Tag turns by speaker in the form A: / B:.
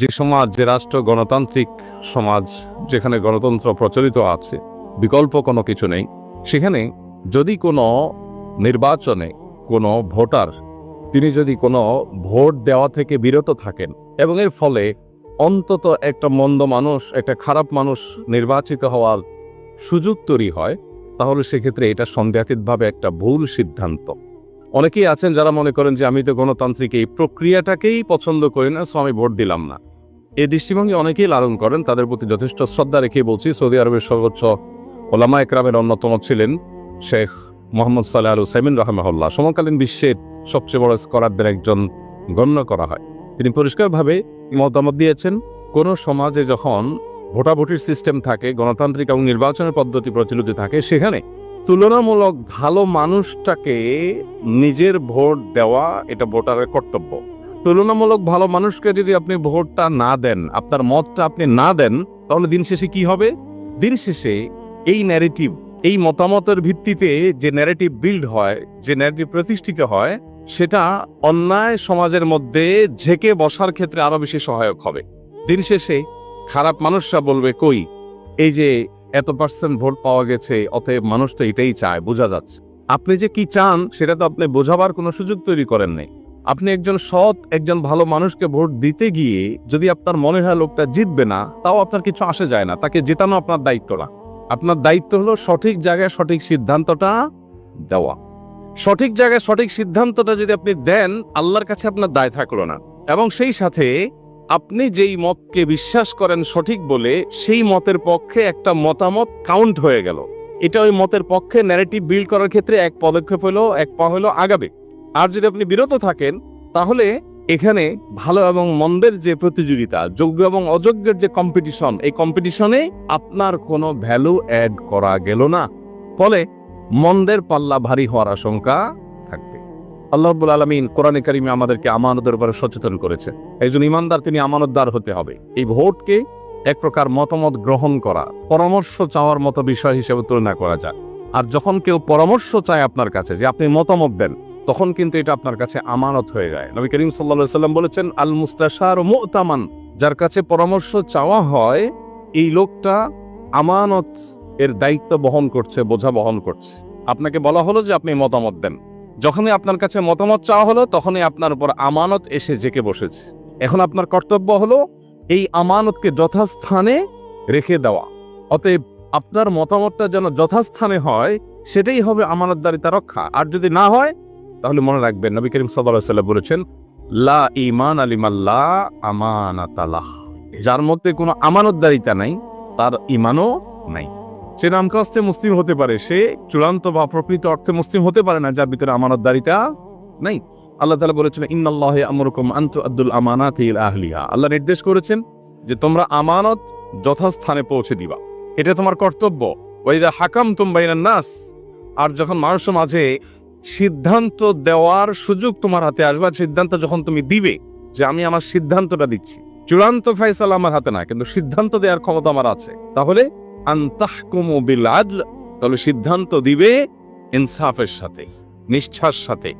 A: যে সমাজ, যে রাষ্ট্র, গণতান্ত্রিক সমাজ যেখানে গণতন্ত্র প্রচলিত আছে, বিকল্প কোনো কিছু নেই। সেখানে যদি কোনো নির্বাচনে কোনো ভোটার, তিনি যদি কোনো ভোট দেওয়া থেকে বিরত থাকেন এবং এর ফলে অন্তত একটা মন্দ মানুষ, একটা খারাপ মানুষ নির্বাচিত হওয়ার সুযোগ তৈরি হয়, তাহলে সেক্ষেত্রে এটা সন্দেহাতীতভাবে একটা ভুল সিদ্ধান্ত। অনেকেই আছেন যারা মনে করেন যে আমি তো গণতান্ত্রিক, এই প্রক্রিয়াটাকেই পছন্দ করি না সো আমি ভোট দিলাম না। এই দৃষ্টিভঙ্গি অনেকেই লালন করেন, তাদের প্রতি যথেষ্ট শ্রদ্ধা রেখে বলছি, সৌদি আরবের সর্বোচ্চ ওলামা একরামের অন্যতম ছিলেন শেখ মোহাম্মদ সাল্লাহ আল সাইমিন রহমাহুল্লাহ। সমকালীন বিশ্বের সবচেয়ে বড় স্কলারদের একজন গণ্য করা হয়। তিনি পরিষ্কারভাবে মতামত দিয়েছেন, কোন সমাজে যখন ভোটাভুটির সিস্টেম থাকে, গণতান্ত্রিক এবং নির্বাচনের পদ্ধতি প্রচলিত থাকে, সেখানে তুলনামূলক ভালো মানুষটাকে নিজের ভোট দেওয়া এটা ভোটারের কর্তব্য। তুলনামূলক ভালো মানুষকে যদি আপনি ভোটটা না দেন, আপনার মতটা আপনি না দেন, তাহলে দিন শেষে কি হবে? দিন শেষে এই ন্যারেটিভ এই মতামতের ভিত্তিতে যে ন্যারেটিভ বিল্ড হয়, যে ন্যারেটিভ প্রতিষ্ঠিত হয়, সেটা অন্যায় সমাজের মধ্যে ঝেকে বসার ক্ষেত্রে আরও বেশি সহায়ক হবে। দিন শেষে খারাপ মানুষরা বলবে, কই, এই যে এত পার্সেন্ট ভোট পাওয়া গেছে, অতএব মানুষ তো এটাই চায়, বোঝা যাচ্ছে। আপনি যে কি চান, সেটা তো আপনি বোঝাবার কোনো সুযোগ তৈরি করেন নাই। আপনি একজন সৎ, একজন ভালো মানুষকে ভোট দিতে গিয়ে যদি আপনার মনে হয় লোকটা জিতবে না, তাও আপনার কিছু আসে যায় না, তাকে জেতানো আপনার দায়িত্ব না। আপনার দায়িত্ব হলো সঠিক জায়গায় সঠিক সিদ্ধান্তটা দেওয়া। সঠিক জায়গায় সঠিক সিদ্ধান্তটা যদি আপনি দেন, আল্লাহর কাছে আপনার দায় থাকল না। এবং সেই সাথে আপনি যেই মতকে বিশ্বাস করেন সঠিক বলে, সেই মতের পক্ষে একটা মতামত কাউন্ট হয়ে গেল। এটা ওই মতের পক্ষে ন্যারেটিভ বিল্ড করার ক্ষেত্রে এক পদক্ষেপ হলো, এক পা হলো আগাবে। আর যদি আপনি বিরত থাকেন, তাহলে এখানে ভালো এবং মন্দের যে প্রতিযোগিতা, যোগ্য এবং অযোগ্যের যে কম্পিটিশন এই কম্পিটিশনে আপনার কোনো ভ্যালু অ্যাড করা গেল না। ফলে মন্দের পাল্লা ভারী হওয়ার আশঙ্কা থাকবে। আল্লাহ রাব্বুল আলমিন কোরআনে কারিমে আমাদেরকে আমানতের উপরে সচেতন করেছে একজন ইমানদার, তিনি আমানতদার হতে হবে। এই ভোটকে এক প্রকার মতামত গ্রহণ করা, পরামর্শ চাওয়ার মতো বিষয় হিসেবে তুলনা করা যায়। আর যখন কেউ পরামর্শ চায় আপনার কাছে যে আপনি মতামত দেন তখন কিন্তু এটা আপনার কাছে আমানত হয়ে যায়। নবী করিম সাল্লা সাল্লাম বলেছেন আল মুস্তাশার মুতামান যার কাছে পরামর্শ চাওয়া হয়, এই লোকটা আমানত এর দায়িত্ব বহন করছে, বোঝা বহন করছে। আপনাকে বলা হলো যে আপনি মতামত দেন। যখনই আপনার কাছে মতামত চাওয়া হলো, তখনই আপনার উপর আমানত এসে জেকে বসেছে। এখন আপনার কর্তব্য হলো, এই আমানতকে যথাস্থানে রেখে দেওয়া। অতএব আপনার মতামতটা যেন যথাস্থানে হয়, সেটাই হবে আমানতদারিতা রক্ষা। আর যদি না হয় তাহলে মনে রাখবেন, নবী করিম সাল্লাম বলেছেন, লা ইমান আলিমাল্লা আমানাতালাহ যার মধ্যে কোনো আমানতদারিতা নাই, তার ইমানও নাই। সে নামকাস্তে মুসলিম হতে পারে, সে চূড়ান্ত বা প্রকৃত অর্থে মুসলিম হতে পারে না, যার ভিতরে আমানতদারিতা নাই। আল্লাহ তালা বলেছেন, ইন্নাল্লাহ আমরকম আন্তু আব্দুল আমানাত আহলিহা। আল্লাহ নির্দেশ করেছেন যে, তোমরা আমানত যথাস্থানে পৌঁছে দিবা। এটা তোমার কর্তব্য। ওইদা হাকাম তুমবাইনান নাস। আর যখন মানুষের মাঝে সিদ্ধান্ত দেওয়ার সুযোগ তোমার হাতে আসবে সিদ্ধান্ত যখন তুমি দিবে যে আমি আমার সিদ্ধান্তটা দিচ্ছি। চূড়ান্ত ফাইসাল আমার হাতে না কিন্তু সিদ্ধান্ত দেওয়ার ক্ষমতা আমার আছে। তাহলে আন্তাহকুমু আদল, তাহলে সিদ্ধান্ত দিবে ইনসাফের সাথে, নিষ্ঠার সাথে।